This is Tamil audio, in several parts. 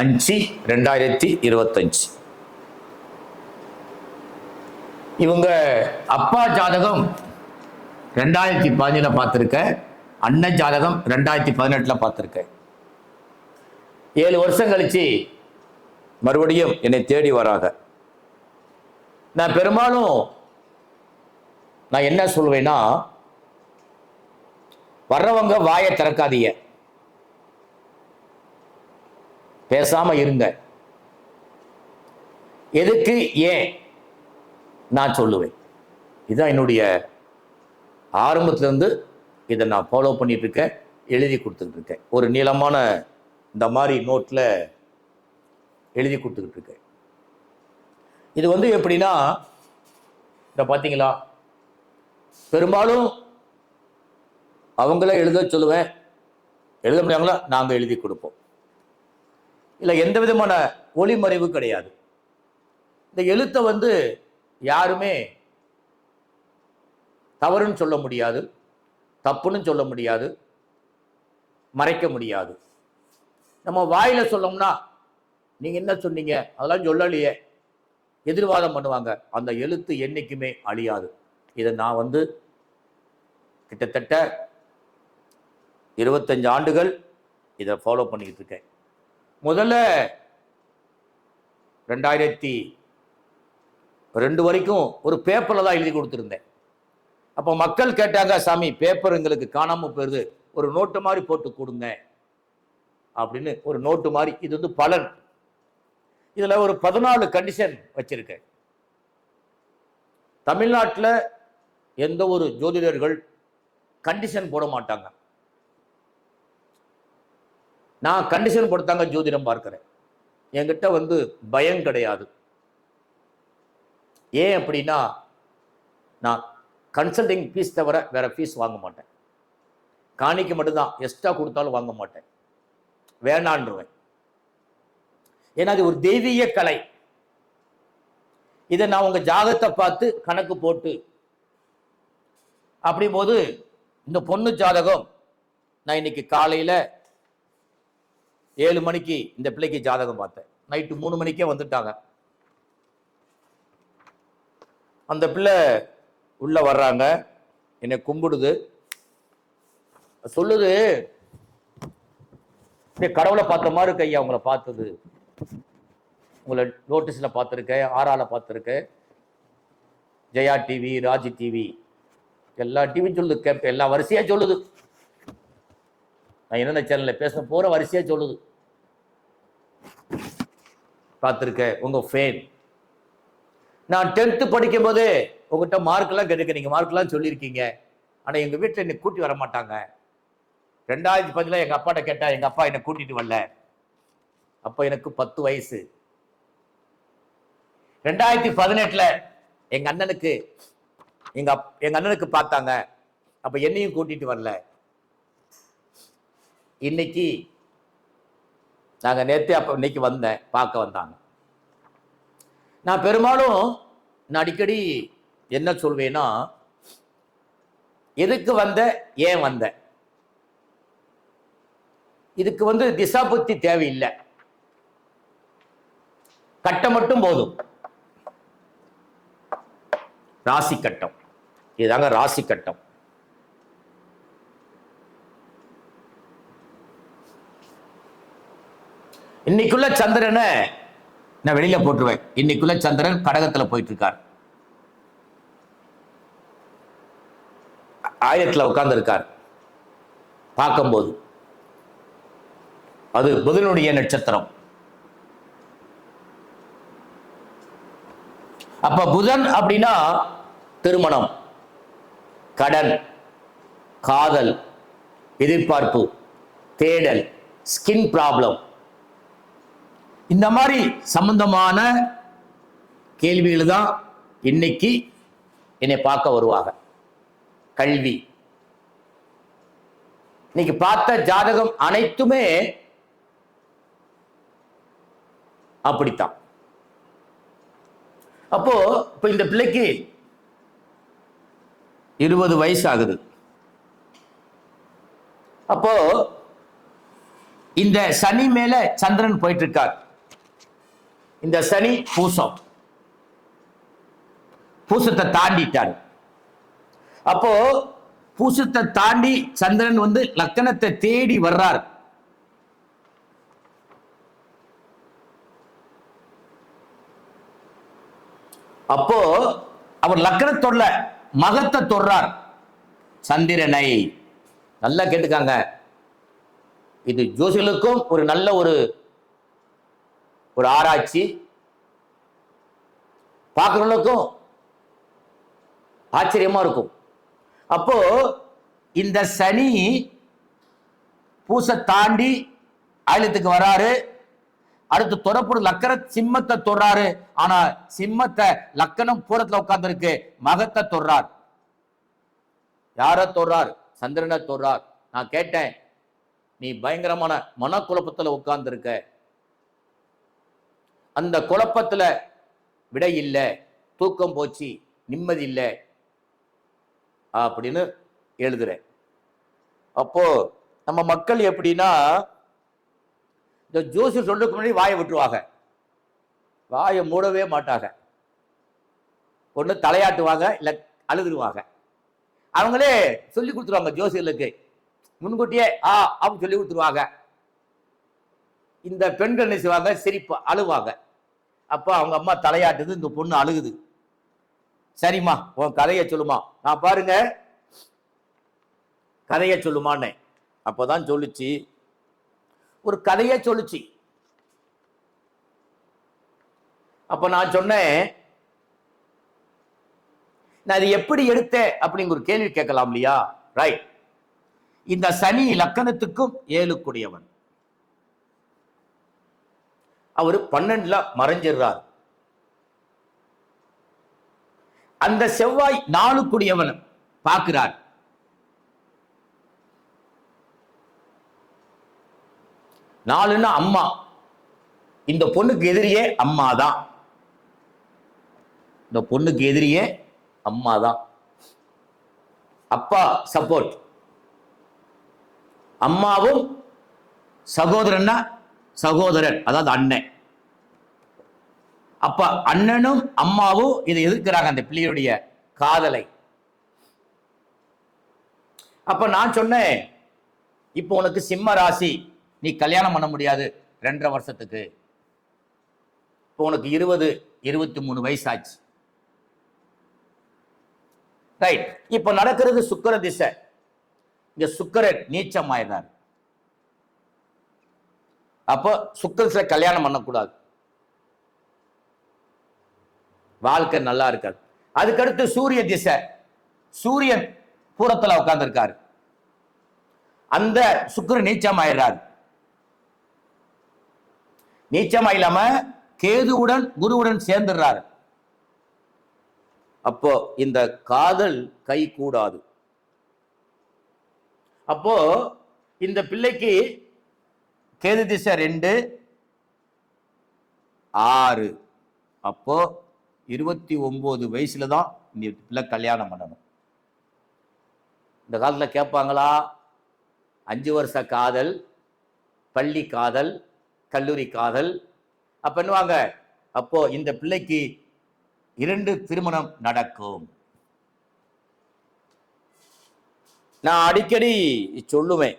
அஞ்சு ரெண்டாயிரத்தி இருபத்தஞ்சு. இவங்க அப்பா ஜாதகம் ரெண்டாயிரத்தி பதினஞ்சில் பார்த்துருக்கேன் அண்ணன் ஜாதகம் ரெண்டாயிரத்தி பதினெட்டில் பார்த்துருக்கேன் ஏழு வருஷம் கழிச்சு மறுபடியும் என்னை தேடி வராங்க நான் பெரும்பாலும் நான் என்ன சொல்வேன்னா வர்றவங்க வாயை திறக்காதீங்க. பேசாம இருங்க. எதுக்கு ஏன் நான் சொல்லுவேன்? இதுதான் என்னுடைய ஆரம்பத்திலேருந்து இதை நான் ஃபாலோ பண்ணிட்டு இருக்கேன் எழுதி கொடுத்துட்டு இருக்கேன் ஒரு நீளமான இந்த மாதிரி நோட்டில் எழுதி கொடுத்துக்கிட்டு இருக்கேன் இது வந்து எப்படின்னா இந்த பார்த்தீங்களா? பெரும்பாலும் அவங்கள எழுத சொல்லுவேன். எழுத முடியாங்களா நாங்கள் எழுதி கொடுப்போம். இல்லை எந்த விதமான ஒளிமறைவு கிடையாது. இந்த எழுத்தை வந்து யாருமே தவறுன்னு சொல்ல முடியாது தப்புன்னு சொல்ல முடியாது மறைக்க முடியாது. நம்ம வாயில் சொல்லோம்னா நீங்கள் என்ன சொன்னீங்க? அதெல்லாம் சொல்லலையே. எதிர்வாதம் பண்ணுவாங்க. அந்த எழுத்து என்றைக்குமே அழியாது. இதை நான் வந்து கிட்டத்தட்ட இருபத்தஞ்சு ஆண்டுகள் இதை ஃபாலோ பண்ணிக்கிட்டு இருக்கேன். முதல்ல ரெண்டாயிரத்தி ரெண்டு வரைக்கும் ஒரு பேப்பரில் தான் எழுதி கொடுத்துருந்தேன். அப்போ மக்கள் கேட்டாங்க சாமி பேப்பர் எங்களுக்கு காணாமல் போயிருது. ஒரு நோட்டு மாதிரி போட்டு கொடுங்க. அப்படின்னு ஒரு நோட்டு மாதிரி இது வந்து பலன். இதில் ஒரு பதினாலு கண்டிஷன் வச்சுருக்கேன். தமிழ்நாட்டில் எந்த ஒரு ஜோதிடர்கள் கண்டிஷன் போட மாட்டாங்க. நான் கண்டிஷன் கொடுத்தாங்க ஜோதிடம் பார்க்கிறேன். என்கிட்ட வந்து பயம் கிடையாது. ஏன் அப்படின்னா நான் கன்சல்டிங் ஃபீஸ் தவிர வேற ஃபீஸ் வாங்க மாட்டேன். காணிக்கு மட்டும்தான் எக்ஸ்ட்ரா கொடுத்தாலும் வாங்க மாட்டேன். வேணான்றுவேன். ஏன்னா அது ஒரு தெய்வீக கலை. இதை நான் உங்க ஜாதகத்தை பார்த்து கணக்கு போட்டு அப்படி போது இந்த பொண்ணு ஜாதகம் நான் இன்னைக்கு காலையில ஏழு மணிக்கு இந்த பிள்ளைக்கு ஜாதகம் பார்த்தேன். நைட்டு மூணு மணிக்கே வந்துட்டாங்க. அந்த பிள்ளை உள்ளே வர்றாங்க. என்னை கும்பிடுது. சொல்லுது கடவுளை பார்த்த மாதிரி இருக்கு ஐயா உங்களை பார்த்தது. உங்களை நோட்டீஸில் பார்த்துருக்கேன் ஆறால் பார்த்துருக்கேன். ஜெயா டிவி ராஜ் டிவி எல்லா டிவியும் சொல்லுது கேப் எல்லா வரிசையா சொல்லுது. நான் என்னென்ன சேனலில் பேச போகிற வரிசையா சொல்லுது. பார்த்துருக்கேன் உங்க ஃபேன் நான் டென்த்து படிக்கும் போதே உங்ககிட்ட மார்க்கெல்லாம் கெடுக்க நீங்கள் மார்க்கெல்லாம் சொல்லியிருக்கீங்க. ஆனால் எங்கள் வீட்டில் என்னை கூட்டி வர மாட்டாங்க. ரெண்டாயிரத்தி பதில எங்கள் அப்பாட்ட கேட்டால் எங்கள் அப்பா என்னை கூட்டிட்டு வரல. அப்போ எனக்கு பத்து வயசு. ரெண்டாயிரத்தி பதினெட்டில் எங்கள் அண்ணனுக்கு எங்கள் அப்- எங்கள் அண்ணனுக்கு பார்த்தாங்க. அப்போ என்னையும் கூட்டிட்டு வரல. இன்னைக்கு நாங்கள் நேற்று அப்போ இன்னைக்கு வந்தேன் பார்க்க வந்தாங்க. நான் பெரும்பாலும் நான் அடிக்கடி என்ன சொல்வேன்னா எதுக்கு வந்த ஏன் வந்த? இதுக்கு வந்து திசா புத்தி தேவையில்லை. கட்டம் மட்டும் போதும். ராசி கட்டம். இதுதாங்க ராசி கட்டம். இன்னைக்குள்ள சந்திரனை நான் வெளியில போட்டுருவேன். இன்னைக்குள்ள சந்திரன் கடகத்துல போயிட்டு இருக்கார் ஆயிரத்துல உட்கார்ந்து இருக்கார் பார்க்கும்போது. அது புதனுடைய நட்சத்திரம். அப்ப புதன் அப்படின்னா திருமணம் கடன் காதல் எதிர்பார்ப்பு தேடல் ஸ்கின் ப்ராப்ளம் இந்த மாதிரி சம்பந்தமான கேள்விகள் தான் இன்னைக்கு என்னை பார்க்க வருவாங்க. கல்வி. இன்னைக்கு பார்த்த ஜாதகம் அனைத்துமே அப்படித்தான். அப்போ இப்ப இந்த பிள்ளைக்கு இருபது வயசு ஆகுது அப்போ இந்த சனி மேல சந்திரன் போயிட்டு இருக்கார். இந்த சனி பூசம். பூசத்தை தாண்டிட்டார். அப்போ பூசத்தை தாண்டி சந்திரன் வந்து லக்கணத்தை தேடி வர்றார். அப்போ அவர் லக்கணத்தொடல மகத்தை தொடுறார். சந்திரனை. நல்லா கேட்டுக்காங்க. இது ஜோசிகளுக்கும் ஒரு நல்ல ஒரு ஒரு ஆராய்ச்சி பார்க்குறவங்களுக்கும் ஆச்சரியமா இருக்கும். அப்போ இந்த சனி பூசை தாண்டி ஆயுளத்துக்கு வராரு. அடுத்து தொடப்புற லக்கர சிம்மத்தை தொடுறாரு. ஆனா சிம்மத்தை லக்கணம் பூரத்துல உட்கார்ந்துருக்கு. மகத்தை தொடுறார். யார தொடுறார்? சந்திரனை தொடுறார். நான் கேட்டேன் நீ பயங்கரமான மனக்குழப்பத்துல உட்கார்ந்துருக்க. அந்த குழப்பத்தில் விடை இல்லை தூக்கம் போச்சு நிம்மதி இல்லை அப்படின்னு எழுதுறேன். அப்போ நம்ம மக்கள் எப்படின்னா இந்த ஜோசி சொல்றதுக்கு முன்னாடி வாயை விட்டுருவாங்க. வாயை மூடவே மாட்டாங்க. ஒன்று தலையாட்டுவாங்க இல்லை அழுதுருவாங்க. அவங்களே சொல்லி கொடுத்துருவாங்க ஜோசியர்களுக்கு முன்கூட்டியே ஆ அப்படின்னு சொல்லி கொடுத்துருவாங்க. இந்த பெண்கள் என்ன செய்வாங்க? அழுவாங்க. அப்போ அவங்க அம்மா தலையாட்டுது இந்த பொண்ணு அழுகுது. சரிம்மா உன் கதையை சொல்லுமா. நான் பாருங்க கதையை சொல்லுமான்னு அப்போதான் சொல்லுச்சு. ஒரு கதையை சொல்லுச்சு. அப்ப நான் சொன்னேன் நான் அது எப்படி எடுத்தேன்? அப்படிங்கிற ஒரு கேள்வி கேட்கலாம் இல்லையா? ரைட் இந்த சனி லக்கணத்துக்கும் ஏழுக்குடையவன். அவர் பன்னெண்டுல மறைஞ்சிடுறார். அந்த செவ்வாய் நாளுக்குடியவன் பார்க்கிறார். நாலுன்னா அம்மா. இந்த பொண்ணுக்கு எதிரியே அம்மா தான் இந்த பொண்ணுக்கு எதிரியே அம்மா தான் அப்பா சப்போர்ட் அம்மாவும் சகோதரன்னா சகோதரன் அதாவது அண்ணன். அப்ப அண்ணனும் அம்மாவும் இதை எதிர்க்கிறாங்க அந்த பிள்ளையுடைய காதலை. அப்ப நான் சொன்னேன் இப்போ உனக்கு சிம்ம ராசி நீ கல்யாணம் பண்ண முடியாது ரெண்டரை வருஷத்துக்கு. இப்போ உனக்கு இருபது இருபத்தி மூணு வயசு ஆச்சு ரைட் இப்போ நடக்கிறது சுக்கர திசை. இங்க சுக்கரன் நீச்சம் ஆயிடுறாரு அப்போ சுக்கரத்துல கல்யாணம் பண்ணக்கூடாது. வாழ்க்கை நல்லா இருக்காது. அதுக்கடுத்து சூரிய திசை. சூரியன் பூரத்துல உட்கார்ந்துருக்காரு. அந்த சுக்கர நீச்சம் ஆயிடுறாரு. நீச்சம் இல்லாம கேதுவுடன் குருவுடன் சேர்ந்துடுறாரு. அப்போ இந்த காதல் கை கூடாது அப்போ இந்த பிள்ளைக்கு கேது திசை ரெண்டு. ஆறு. அப்போ இருபத்தி ஒன்பது வயசுல தான் இந்த பிள்ளை கல்யாணம் பண்ணணும். இந்த காலத்தில் கேட்பாங்களா? அஞ்சு வருஷ காதல் பள்ளி காதல் கல்லூரி காதல். அப்போ என்னவாங்க? அப்போ இந்த பிள்ளைக்கு இரண்டு திருமணம் நடக்கும். நான் அடிக்கடி சொல்லுவேன்.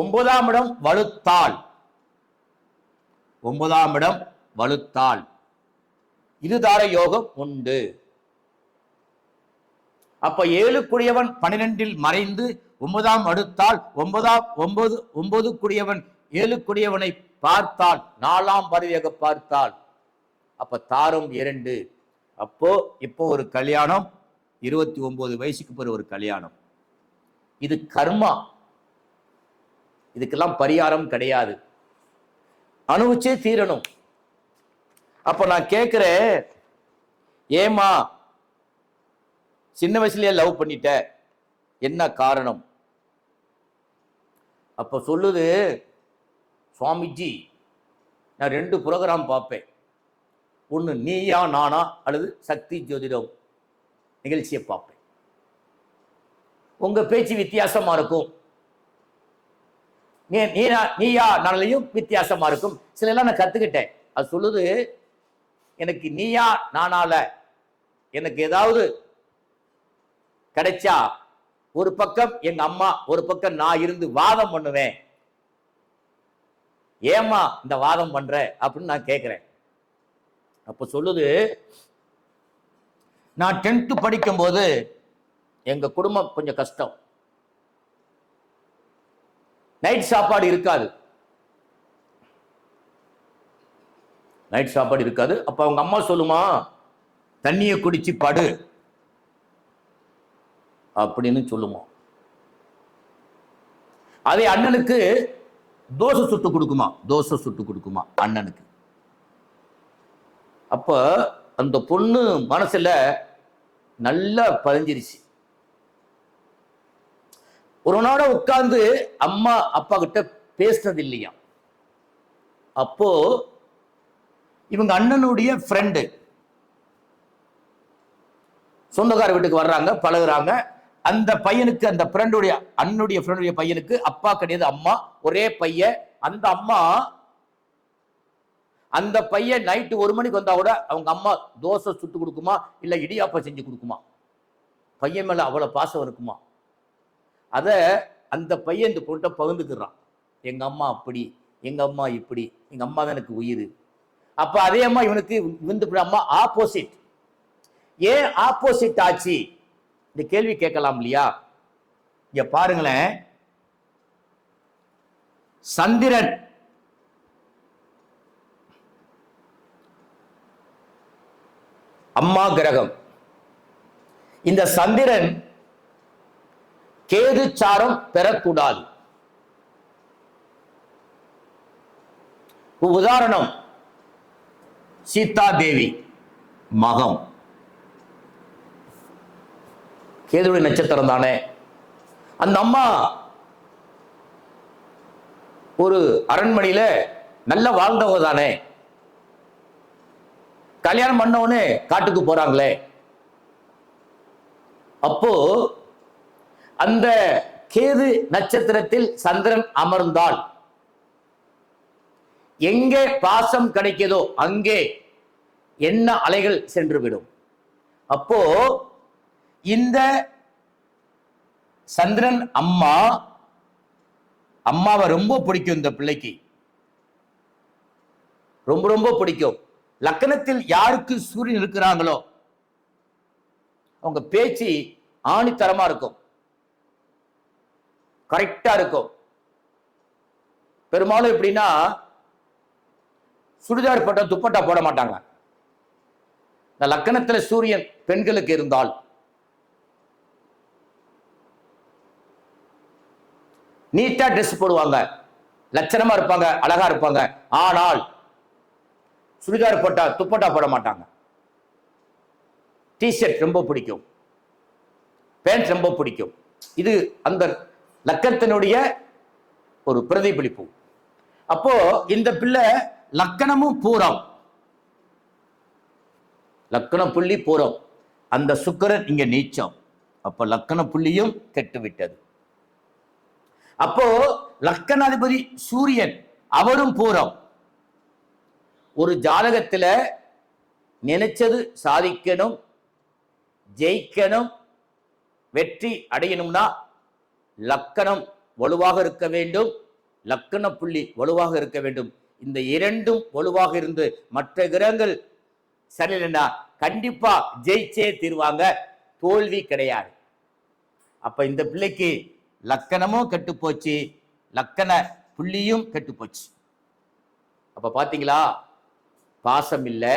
ஒன்பதாம் இடம் வலுத்தாள். ஒன்பதாம் இடம் வலுத்தாள். இருதார யோகம் உண்டு. அப்ப ஏழுக்குரியவன் பனிரெண்டில் மறைந்து ஒன்பதாம் அடுத்தால் ஒன்பதாம் ஒன்பது ஒன்பதுக்குரியவன் ஏழுக்குரியவனை பார்த்தால் நாலாம் பருவியாக பார்த்தால். அப்ப தாரம் இரண்டு. அப்போ இப்போ ஒரு கல்யாணம் இருபத்தி ஒன்பது வயசுக்கு பிறகு ஒரு கல்யாணம். இது கர்மா. இதுக்கெல்லாம் பரிகாரம் கிடையாது. அனுபவிச்சே தீரணும். அப்ப நான் கேட்குறேன் ஏமா சின்ன வயசுலயே லவ் பண்ணிட்ட என்ன காரணம்? அப்ப சொல்லுது சுவாமிஜி நான் ரெண்டு ப்ரோக்ராம் பார்ப்பேன். ஒன்று நீயா நானா அல்லது சக்தி ஜோதிடம் நிகழ்ச்சியை பார்ப்பேன். உங்க பேச்சு வித்தியாசமா இருக்கும். நீ நீனா நீயா நாளையும் வித்தியாசமா இருக்கும். சில எல்லாம் நான் கத்துக்கிட்டேன். அது சொல்லுது எனக்கு நீயா நானால எனக்கு ஏதாவது கிடைச்சா ஒரு பக்கம் எங்க அம்மா ஒரு பக்கம் நான் இருந்து வாதம் பண்ணுவேன். ஏமா இந்த வாதம் பண்ற? அப்படின்னு நான் கேட்கிறேன் அப்ப சொல்லுது நான் டென்த்து படிக்கும்போது எங்க குடும்பம் கொஞ்சம் கஷ்டம். நைட் சாப்பாடு இருக்காது. நைட் சாப்பாடு இருக்காது. அப்ப அவங்க அம்மா சொல்லுமா? தண்ணியை குடிச்சு படு. அப்படின்னு சொல்லுமா? அதே அண்ணனுக்கு தோசை சுட்டு கொடுக்குமா? தோசை சுட்டு கொடுக்குமா? அண்ணனுக்கு. அப்ப அந்த பொண்ணு மனசுல நல்லா பதிஞ்சிருச்சு. ஒரு நாட உட்கார்ந்து அம்மா அப்பா கிட்ட பேசுனது இல்லையா அப்போ இவங்க அண்ணனுடைய ஃப்ரெண்டு சொந்தக்கார வீட்டுக்கு வர்றாங்க பழகுறாங்க. அந்த பையனுக்கு அந்த ஃப்ரெண்டுடைய அண்ணனுடைய ஃப்ரெண்டுடைய பையனுக்கு அப்பா கிடையாது அம்மா. ஒரே பையன். அந்த அம்மா அந்த பையன் நைட்டு ஒரு மணிக்கு வந்தா கூட அவங்க அம்மா தோசை சுட்டு கொடுக்குமா? இல்லை இடியாப்பா செஞ்சு கொடுக்குமா? பையன் மேலே அவ்வளோ பாசம் இருக்குமா? அதை அந்த பையன் இந்த பொண்ணை பகிர்ந்துக்கிறான். எங்க அம்மா அப்படி எங்க அம்மா இப்படி எங்கள் அம்மா தான் எனக்கு உயிர். அப்போ அதே அம்மா இவனுக்கு இந்த அம்மா ஆப்போசிட் ஏன் ஆப்போசிட் ஆச்சு? இந்த கேள்வி கேட்கலாம் இல்லையா? இங்க பாருங்களேன். சந்திரன். அம்மா கிரகம். இந்த சந்திரன் கேது சாரம் பெறக்கூடாது. உதாரணம் சீதா தேவி மகம். கேதுடைய நட்சத்திரம் தானே? அந்த அம்மா ஒரு அரண்மனையில நல்ல வாழ்ந்தவங்க தானே? கல்யாணம் பண்ணவனே காட்டுக்கு போறாங்களே. அப்போ அந்த கேது நட்சத்திரத்தில் சந்திரன் அமர்ந்தால் எங்கே பாசம் கிடைக்குதோ அங்கே என்ன அலைகள் சென்று விடும் அப்போ இந்த சந்திரன் அம்மா அம்மாவை ரொம்ப பிடிக்கும் இந்த பிள்ளைக்கு. ரொம்ப ரொம்ப பிடிக்கும். லக்கணத்தில் யாருக்கு சூரியன் இருக்கிறாங்களோ அவங்க பேச்சு ஆணித்தரமா இருக்கும். கரெக்டா இருக்கும். பெரும்பாலும் எப்படின்னா சுடிதார் போட்ட துப்பட்டா போட மாட்டாங்க. இந்த லக்கணத்துல சூரியன் பெண்களுக்கு இருந்தால். நீட்டா ட்ரெஸ் போடுவாங்க. லட்சணமா இருப்பாங்க அழகா இருப்பாங்க. ஆனால் சுடிதார் போட்டா துப்பட்டா போட மாட்டாங்க. டிஷர்ட் ரொம்ப பிடிக்கும். பேண்ட் ரொம்ப பிடிக்கும். இது அந்த லக்கத்தினுடைய ஒரு பிரதிபலிப்பு. அப்போ இந்த பிள்ளை லக்கணமும் பூரம். லக்கண புள்ளி பூரம். அந்த சுக்கிரன் இங்க நீச்சம். அப்ப லக்கண புள்ளியும் கெட்டு விட்டது அப்போ லக்கணாதிபதி சூரியன் அவரும் பூரம். ஒரு ஜாதகத்துல நினைச்சது சாதிக்கணும் ஜெயிக்கணும் வெற்றி அடையணும்னா லக்கணம் வலுவாக இருக்க வேண்டும். லக்கண புள்ளி வலுவாக இருக்க வேண்டும். இந்த இரண்டும் வலுவாக இருந்து மற்ற கிரகங்கள் சரியில்லைன்னா கண்டிப்பா ஜெயிச்சே தீர்வாங்க. தோல்வி கிடையாது. அப்ப இந்த பிள்ளைக்கு லக்கணமும் கெட்டு போச்சு லக்கண புள்ளியும் கெட்டு போச்சு அப்ப பாத்தீங்களா? பாசம் இல்லை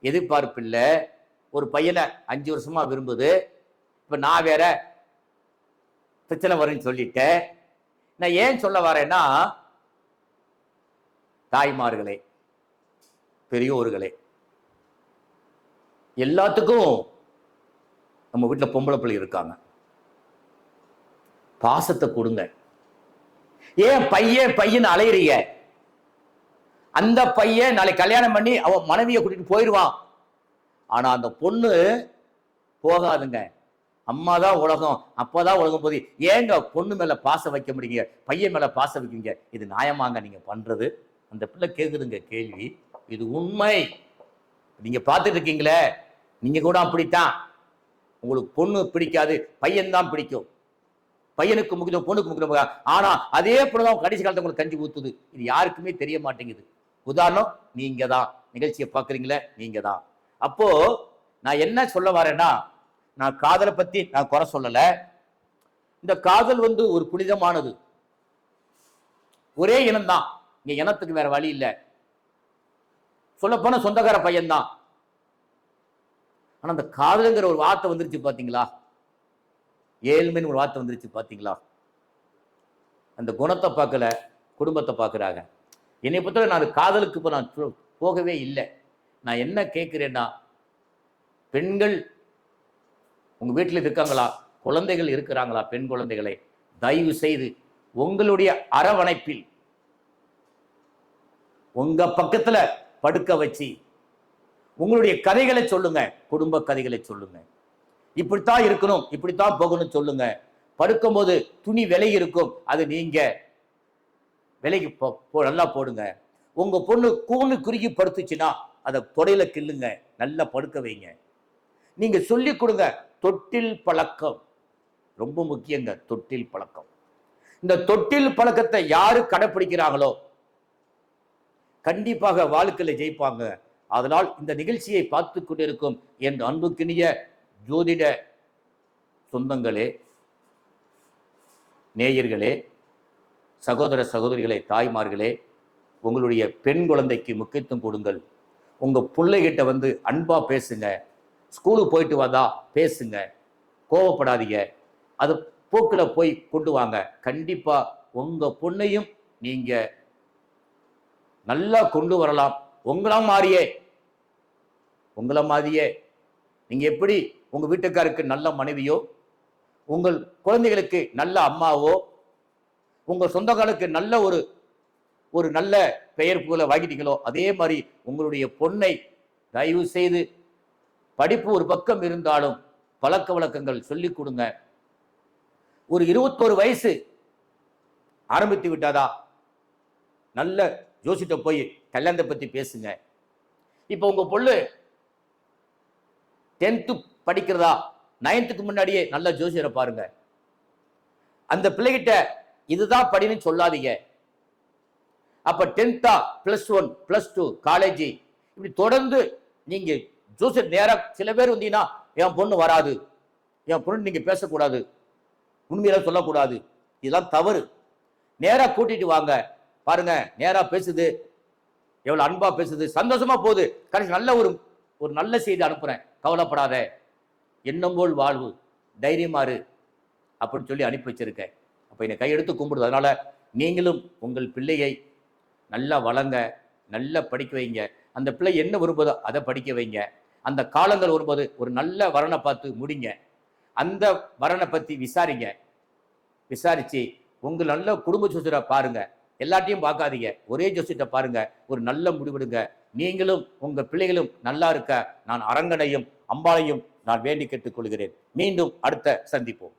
எதிர்பார்ப்பு இல்லை. ஒரு பையனை அஞ்சு வருஷமா விரும்புது. இப்ப நான் வேற பிரச்சனை வரும்னு சொல்லிட்டு நான் ஏன் சொல்ல வரேன்னா தாய்மார்களே பெரியோர்களே எல்லாத்துக்கும் நம்ம வீட்டில் பொம்பளை பிள்ளை இருக்காங்க. பாசத்தை கொடுங்க. ஏன் பையன் பையன் அலையிறீங்க? அந்த பையன் நாளை கல்யாணம் பண்ணி அவன் மனைவியை கூட்டிட்டு போயிடுவான். ஆனா அந்த பொண்ணு போகாதுங்க. அம்மா தான் உலகம் அப்போ தான் உலகம் போது ஏங்க பொண்ணு மேலே பாசம் வைக்க முடியுங்க? பையன் மேலே பாசம் வைக்கிறீங்க? இது நியாயமாங்க நீங்கள் பண்ணுறது அந்த பிள்ளை கேட்குதுங்க கேள்வி. இது உண்மை. நீங்கள் பார்த்துட்டு இருக்கீங்களே நீங்கள் கூட அப்படித்தான். உங்களுக்கு பொண்ணு பிடிக்காது பையன் தான் பிடிக்கும். பையனுக்கு முக்கியம் பொண்ணுக்கு முக்கியம். ஆனால் அதே பொண்ணுதான் கடைசி காலத்தை உங்களுக்கு கஞ்சி ஊற்றுது இது யாருக்குமே தெரிய மாட்டேங்குது. உதாரணம் நீங்கள் தான் நிகழ்ச்சியை பார்க்குறீங்களே நீங்கள் தான் அப்போது நான் என்ன சொல்ல வரேன்னா நான் காதலை பத்தி நான் குறை சொல்லல. இந்த காதல் வந்து ஒரு புனிதமானது. ஒரே இனம்தான். இங்க இனத்துக்கு வேற வழி இல்லை. சொல்லப்போனால் சொந்தக்கார பையன்தான். ஆனா அந்த காதலுங்கிற ஒரு வார்த்தை வந்துருச்சு பாத்தீங்களா? ஏழ்மைன்னு ஒரு வார்த்தை வந்துருச்சு பாத்தீங்களா? அந்த குணத்தை பார்க்கல குடும்பத்தை பார்க்குறாங்க. என்னை பொறுத்தவரை நான் அது காதலுக்கு இப்போ நான் போ- போகவே இல்லை. நான் என்ன கேட்குறேன்னா பெண்கள் உங்கள் வீட்டில் இருக்காங்களா? குழந்தைகள் இருக்கிறாங்களா? பெண் குழந்தைகளை? தயவு செய்து உங்களுடைய அரவணைப்பில் உங்க பக்கத்துல படுக்க வச்சு உங்களுடைய கதைகளை சொல்லுங்க. குடும்ப கதைகளை சொல்லுங்க. இப்படித்தான் இருக்கணும் இப்படித்தான் போகணும் சொல்லுங்க. படுக்கும்போது துணி விலை இருக்கும். அது நீங்க விலைக்கு போ- நல்லா போடுங்க. உங்க பொண்ணு கூணு குறுகி படுத்துச்சுன்னா அதை தொடையில கில்லுங்க நல்லா படுக்க வைங்க. நீங்க சொல்லி கொடுங்க. தொட்டில் பழக்கம். ரொம்ப முக்கியங்க தொட்டில் பழக்கம். இந்த தொட்டில் பழக்கத்தை யாரு கடைப்பிடிக்கிறாங்களோ? கண்டிப்பாக வாழ்க்கையில் ஜெயிப்பாங்க. அதனால் இந்த நிகழ்ச்சியை பார்த்து கொண்டிருக்கும் என் அன்புக்கினிய ஜோதிட சொந்தங்களே நேயர்களே சகோதர சகோதரிகளே தாய்மார்களே உங்களுடைய பெண் குழந்தைக்கு முக்கியத்துவம் கொடுங்கள். உங்கள் பிள்ளைகிட்ட வந்து அன்பாக பேசுங்க. ஸ்கூலுக்கு போயிட்டு வந்தா பேசுங்க. கோவப்படாதீங்க. அது போக்கில் போய் கொண்டு வாங்க. கண்டிப்பாக உங்கள் பொண்ணையும் நீங்கள் நல்லா கொண்டு வரலாம். உங்களா மாறியே உங்கள மாதிரியே. நீங்கள் எப்படி உங்கள் வீட்டுக்காருக்கு நல்ல மனைவியோ உங்கள் குழந்தைகளுக்கு நல்ல அம்மாவோ உங்கள் சொந்தக்காரருக்கு நல்ல ஒரு ஒரு நல்ல பெயர் புகழை வாங்கிட்டீங்களோ அதே மாதிரி உங்களுடைய பொண்ணை தயவு செய்து படிப்பு ஒரு பக்கம் இருந்தாலும் பழக்க வழக்கங்கள் சொல்லிக் கொடுங்க. ஒரு இருபத்தோரு வயசு ஆரம்பித்து விட்டாதா? நல்ல ஜோசிட்ட போய் கல்யாணத்தை பற்றி பேசுங்க. இப்போ உங்கள் பொண்ணு டென்த்து படிக்கிறதா? நைன்த்துக்கு முன்னாடியே நல்ல ஜோசியரை பாருங்க. அந்த பிள்ளைகிட்ட இதுதான் படின்னு சொல்லாதீங்க. அப்போ டென்த்தா plus one plus two college இப்படி தொடர்ந்து நீங்கள் ஜோசியர் நேராக சில பேர் வந்தீங்கன்னா என் பொண்ணு வராது. என் பொண்ணு நீங்கள் பேசக்கூடாது. உண்மையில சொல்லக்கூடாது. இதெல்லாம் தவறு. நேராக கூட்டிட்டு வாங்க. பாருங்க நேராக பேசுது. எவ்வளோ அன்பாக பேசுது. சந்தோஷமாக போகுது. கடைசி நல்ல ஒரு ஒரு நல்ல செய்தி அனுப்புகிறேன் கவலைப்படாத. எண்ணம் போல் வாழ்வு. தைரியமாறு அப்படின்னு சொல்லி அனுப்பி வச்சிருக்கேன். அப்போ என்னை கையெடுத்து கும்பிடுது. அதனால் நீங்களும் உங்கள் பிள்ளையை நல்லா வளங்க. நல்லா படிக்க வைங்க. அந்த பிள்ளை என்ன விரும்புதோ அதை படிக்க வைங்க. அந்த காலங்கள் வரும்போது ஒரு நல்ல வரனை பார்த்து முடிங்க. அந்த வரனை பற்றி விசாரிங்க. விசாரித்து உங்கள் நல்ல குடும்ப ஜோசியரை பாருங்கள் எல்லாத்தையும் பார்க்காதீங்க. ஒரே ஜோசியத்தை பாருங்கள் ஒரு நல்ல முடிவெடுங்க. நீங்களும் உங்கள் பிள்ளைகளும் நல்லா இருக்க நான் அரங்கனையும் அம்பாளையும் நான் வேண்டி கேட்டுக்கொள்கிறேன். மீண்டும் அடுத்த சந்திப்போம்.